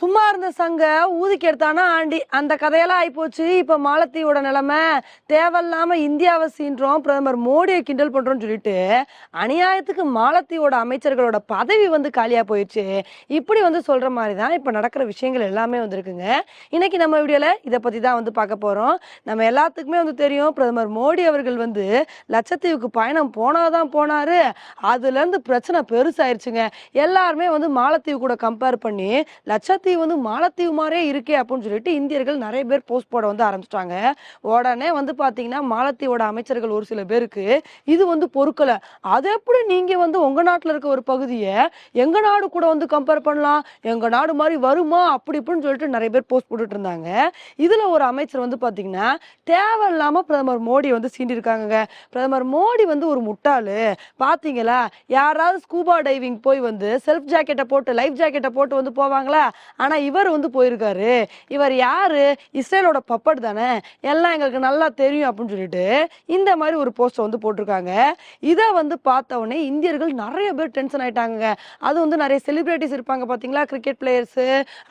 சும்மா இருந்த சங்க ஊதிக்கு எடுத்தானா ஆண்டி? அந்த கதையெல்லாம் ஆயிப்போச்சு. இப்போ மாலத்தீவோட நிலைமை தேவையில்லாம இந்தியாவை சீன்றோம் பிரதமர் மோடியை கிண்டல் பண்றோம்னு சொல்லிட்டு அநியாயத்துக்கு மாலத்தீவோட அமைச்சர்களோட பதவி வந்து காலியா போயிடுச்சு. இப்படி வந்து சொல்ற மாதிரி தான் இப்போ நடக்கிற விஷயங்கள் எல்லாமே வந்திருக்குங்க. இன்னைக்கு நம்ம வீடியோல இதை பத்தி தான் வந்து பார்க்க போறோம். நம்ம எல்லாத்துக்குமே வந்து தெரியும் பிரதமர் மோடி அவர்கள் வந்து லட்சத்தீவுக்கு பயணம் போனாதான் போனாரு. அதுல இருந்து பிரச்சனை பெருசாயிருச்சுங்க. எல்லாருமே வந்து மாலத்தீவு கூட கம்பேர் பண்ணி லட்சத்தீவு வந்து மாலத்தீவு மாதிரியே இருக்கே அப்படின்னு சொல்லிட்டு இந்தியர்கள் நிறைய பேர் போஸ்ட் போட வந்து ஆரம்பிச்சிட்டாங்க. உடனே வந்து பார்த்தீங்கன்னா மாலத்தீவோட அமைச்சர்கள் ஒரு சில பேருக்கு இது வந்து பொறுக்கலை. அது எப்படி நீங்கள் வந்து உங்க நாட்டில் இருக்க ஒரு பகுதியை எங்கள் நாடு கூட வந்து கம்பேர் பண்ணலாம்? எங்கள் நாடு மாதிரி வருமா? அப்படி இப்படின்னு சொல்லிட்டு நிறைய பேர் போஸ்ட் போட்டுட்டு இருந்தாங்க. இதில் ஒரு அமைச்சர் வந்து பார்த்தீங்கன்னா தேவையில்லாமல் பிரதமர் மோடி வந்து சீண்டிருக்காங்க பிரதமர் மோடி வந்து ஒரு முட்டாளு. பார்த்தீங்களா யாராவது ஸ்கூபா டைவிங் போய் வந்து செல்ஃப் ஜாக்கெட்டை போட்டு லைஃப் ஜாக்கெட்டை போட்டு வந்து போவாங்களா? ஆனால் இவர் வந்து போயிருக்காரு. இவர் யார்? இஸ்ரேலோட பப்பட் தானே? எல்லாம் எங்களுக்கு நல்லா தெரியும் அப்படின்னு சொல்லிட்டு இந்த மாதிரி ஒரு போஸ்ட் வந்து போட்டிருக்காங்க. இதை வந்து பார்த்த உடனே இந்தியர்கள் நிறைய பேர் டென்ஷன் ஆயிட்டாங்க அது வந்து நிறைய செலிபிரிட்டிஸ் இருப்பாங்க பார்த்தீங்களா கிரிக்கெட் பிளேயர்ஸு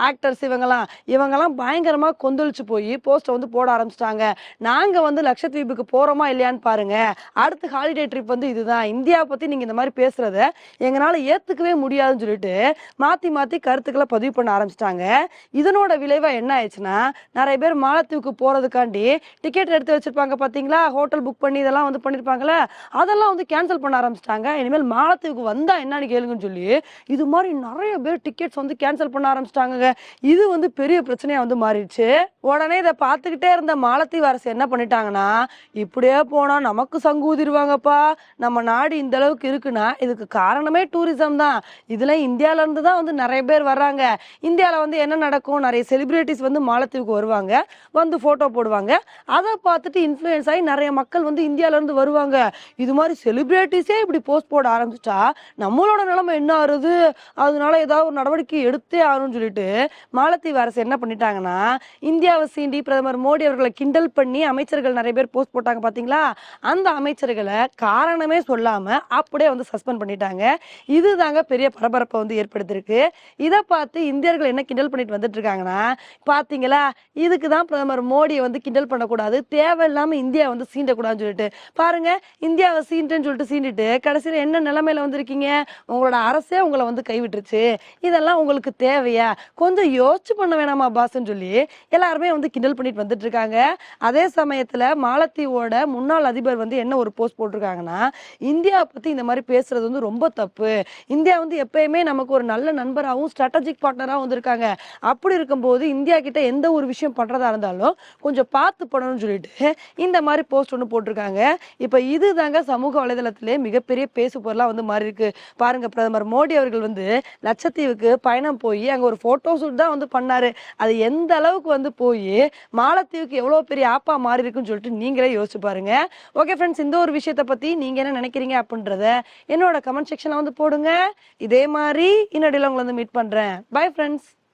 ஆக்டர்ஸ் இவங்கெல்லாம். இவங்கெல்லாம் பயங்கரமாக கொந்தளிச்சு போய் போஸ்ட்டை வந்து போட ஆரம்பிச்சிட்டாங்க. நாங்கள் வந்து லட்சத்தீவுக்கு போகிறோமா இல்லையான்னு பாருங்க. அடுத்து ஹாலிடே ட்ரிப் வந்து இதுதான். இந்தியாவை பற்றி நீங்கள் இந்த மாதிரி பேசுகிறத எங்களால் ஏற்றுக்கவே முடியாதுன்னு சொல்லிட்டு மாற்றி மாற்றி கருத்துக்களை பதிவு பண்ண ஆரம்பிச்சிட்டாங்க. இதனோட விளைவா என்ன ஆயிடுச்சுன்னா நிறைய பேர் மாலத்தீவுக்கு போறதுக்காண்டி டிக்கெட் எடுத்து வச்சிருப்பாங்க பாத்தீங்களா? ஹோட்டல் புக் பண்ணி இதெல்லாம் வந்து பண்ணிருப்பாங்கல்ல? அதெல்லாம் வந்து கேன்சல் பண்ண ஆரம்பிச்சிட்டாங்க. இனிமேல் மாலத்தீவுக்கு வந்தா என்னன்னு கேளுங்கன்னு சொல்லி இது மாதிரி நிறைய பேர் டிக்கெட்ஸ் வந்து கேன்சல் பண்ண ஆரம்பிச்சிட்டாங்க இது வந்து பெரிய பிரச்சனையா வந்து மாறிடுச்சு. உடனே இதை பார்த்துக்கிட்டே இருந்த மாலத்தீவு அரசு என்ன பண்ணிட்டாங்கன்னா இப்படியே போனா நமக்கு சங்கூதிருவாங்கப்பா நம்ம நாடு இந்த அளவுக்கு இருக்குன்னா இதுக்கு காரணமே டூரிசம் தான். இதுல இந்தியால இருந்து தான் வந்து நிறைய பேர் வர்றாங்க. இந்தியாவில் வந்து என்ன நடக்கும்? நிறைய செலிப்ரிட்டிஸ் வந்து மாலத்தீவுக்கு வருவாங்க. வந்து போட்டோ போடுவாங்க. அதை பார்த்துட்டு இன்ஃப்ளூயன்ஸ் ஆகி நிறைய மக்கள் வந்து இந்தியாவிலேருந்து வருவாங்க. இது மாதிரி செலிபிரிட்டிஸே இப்படி போஸ்ட் போட ஆரம்பிச்சிட்டா நம்மளோட நிலைமை என்ன ஆறுது அதனால ஏதாவது ஒரு நடவடிக்கை எடுத்தே ஆகணும்னு சொல்லிட்டு மாலத்தீவு அரசு என்ன பண்ணிட்டாங்கன்னா இந்தியாவை சீண்டி பிரதமர் மோடி அவர்களை கிண்டல் பண்ணி அமைச்சர்கள் நிறைய பேர் போஸ்ட் போட்டாங்க பார்த்தீங்களா அந்த அமைச்சர்களை காரணமே சொல்லாமல் அப்படியே வந்து சஸ்பெண்ட் பண்ணிட்டாங்க. இதுதாங்க பெரிய பரபரப்பை வந்து ஏற்படுத்தியிருக்கு. இதை பார்த்து இந்தியர்கள் என்ன கிண்டல் பண்ணிட்டு வந்துட்டு இருக்காங்கன்னா பாத்தீங்களா? இதுக்கு தான் பிரதமர் மோடியை வந்து கிண்டல் பண்ணக்கூடாது. தேவையில்லாம இந்தியா வந்து சீண்டக்கூடாதுன்னு சொல்லிட்டு. பாருங்க இந்தியாவை சீண்டுன்னு சொல்லிட்டு சீண்டுட்டு கடைசியில் என்ன நிலைமையில வந்திருக்கீங்க? உங்களோட அரசே உங்களை வந்து கைவிட்டுருச்சு. இதெல்லாம் உங்களுக்கு தேவையா? கொஞ்சம் யோசிச்சு பண்ண வேணாமா பாஸ்ன்னு சொல்லி எல்லாருமே வந்து கிண்டல் பண்ணிட்டு வந்துட்டு இருக்காங்க அதே சமயத்துல மாலத்தீவோட முன்னாள் அதிபர் வந்து என்ன ஒரு போஸ்ட் போட்டிருக்காங்கன்னா இந்தியா பத்தி இந்த மாதிரி பேசுறது வந்து ரொம்ப தப்பு. இந்தியா வந்து எப்பயுமே நமக்கு ஒரு நல்ல நண்பராகவும் ஸ்ட்ராட்டஜிக் பார்ட்னராகவும் இருக்காங்க. அப்படி இருக்கும்போது இந்தியா கிட்ட எந்த ஒரு விஷயம் பண்றதா இருந்தாலும் கொஞ்சம் பார்த்து பண்ணணும்னு சொல்லிட்டு இந்த மாதிரி போஸ்ட் ஒன்று போட்டிருக்காங்க. இப்ப இதுதாங்க சமூக வலைதளத்திலே மிகப்பெரிய பேசு பொருளாக வந்து மாறி இருக்கு. பாருங்க பிரதமர் மோடி அவர்கள் வந்து லட்சத்தீவுக்கு பயணம் போய் அங்க ஒரு போட்டோ ஷூட் தான் வந்து பண்ணாரு. அது எந்த அளவுக்கு வந்து போய் மாலத்தீவுக்கு எவ்வளவு பெரிய ஆப்பா மாறி இருக்குன்னு சொல்லிட்டு நீங்களே யோசிச்சு பாருங்க. ஓகே ஃப்ரெண்ட்ஸ் இந்த ஒரு விஷயத்தை பத்தி நீங்க என்ன நினைக்கிறீங்க அப்படின்றத என்னோட கமெண்ட் செக்ஷன்ல வந்து போடுங்க. இதே மாதிரி இன்னடியில் உங்களை வந்து மீட் பண்றேன். Bye friends